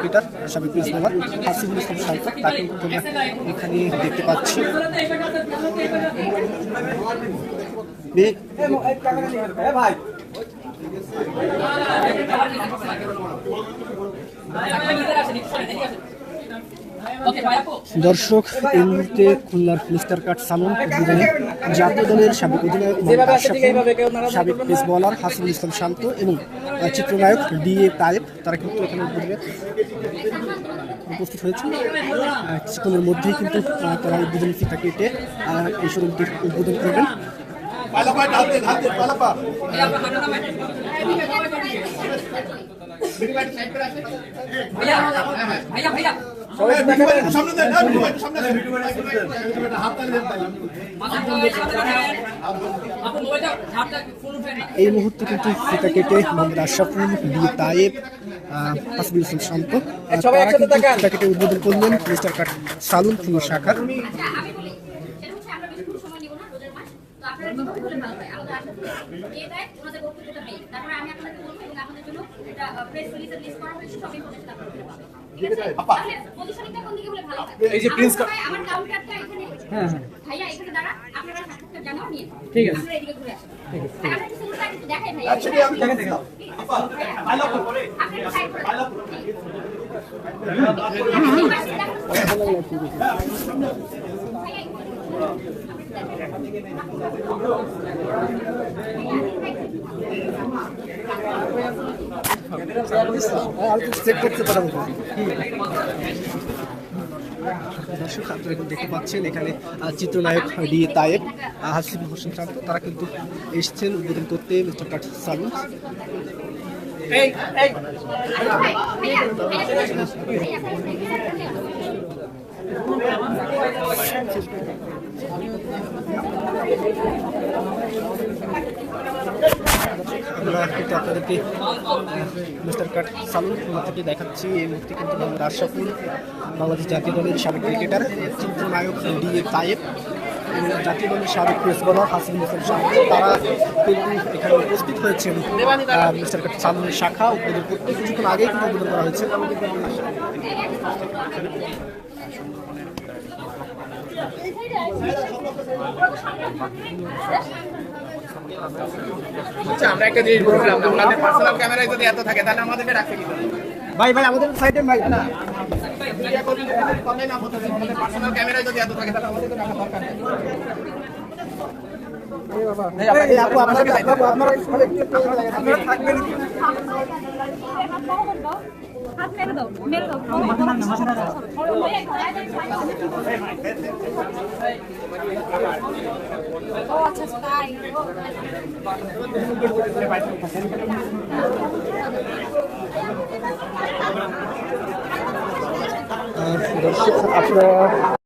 Cricketer সাবেক principal Hasibul ইসলাম শান্ত তাকে কিন্তু আমরা এখানে দেখতে পাচ্ছি। বে- দর্শক এই মুহূর্তে খুলনার মিস্টার কাট সালন উদ্বোধনে জাতীয় দলের সাবেক অধিনায়ক সাবেক পেস বলার হাসিবুল ইসলাম শান্ত এবং চিত্রনায়ক ডি এ তায়েব তারা কিন্তু এখানে উদ্বোধনে উপস্থিত হয়েছে। কিছুক্ষণের মধ্যেই কিন্তু তারা উদ্বোধনী ফিতা কেটে এই শোরুমটির উদ্বোধন করবেন। পালাপা ঢালতে এই মুহূর্তে কিন্তু ফিতা কেটে মোহাম্মদ আশরাফুল বি তায়েব হাসবুল ইসলাম শান্ত। তারা কিন্তু ফিতা কেটে উদ্বোধন করলেন মিস্টার কাট সালুন শাখা শাখার। ভালো হয় আমাদের আশা করি এ দেয় ওনাদের বক্তব্যটা নেই তারপরে আমি আপনাদের বলব এবং আপনাদের জন্য এটা প্রেস রিলিজে লিস্ট করা হয়েছে সব ইনফরমেশন আপনারা পাবেন। ঠিক আছে? তাহলে পজিশনিংটা কোন দিকে হলে ভালো হয় এই যে প্রিন্স আমার কাউন্টারটা এখানে হ্যাঁ ভাইয়া এখানে দাঁড়া। আপনারা সাক্ষাৎকার জানাও নিয়ে ঠিক আছে। আপনারা এদিকে ঘুরে আসুন ঠিক আছে। আমরা কিছু লোক দেখাই ভাইয়া। আচ্ছা আমি দেখে। করে। আপনি একটু সাইড করে পালাপা চেক করতে পারব দর্শক আপনারা কিন্তু দেখতে পাচ্ছেন এখানে চিত্রনায়ক ডি তায়েব আহ, হাসিবুল হোসেন শান্ত তারা কিন্তু এসেছেন উদ্বোধন করতে মিস্টার কাট সালুন। আমরা কিন্তু আপনাদেরকে মিস্টার কাট সালুন খুলনা থেকে দেখাচ্ছি। এই মুহূর্তে কিন্তু মোহাম্মদ বাংলাদেশ জাতীয় দলের সাবেক ক্রিকেটার চিত্রনায়ক ডি এ তায়েব এবং জাতীয় দলের সাবেক প্রেস বোলার ইসলাম শান্ত তারা কিন্তু এখানে উপস্থিত হয়েছেন মিস্টার কাট সালুনের শাখা উদ্বোধন করতে কিছুক্ষণ আগেই কিন্তু উদ্বোধন করা হয়েছে। আচ্ছা আমরা একটা জিনিস বলছিলাম আপনাদের পার্সোনাল ক্যামেরায় যদি এত থাকে তাহলে আমাদেরকে রাখতে কি ভাই ভাই আমাদের সাইডে ভাই। আমাদের পার্সোনাল ক্যামেরায় যদি এত থাকে তাহলে আমাদেরকে রাখা দরকার নেই। আপনারা থাকবেন আচ্ছা দর্শক আপনারা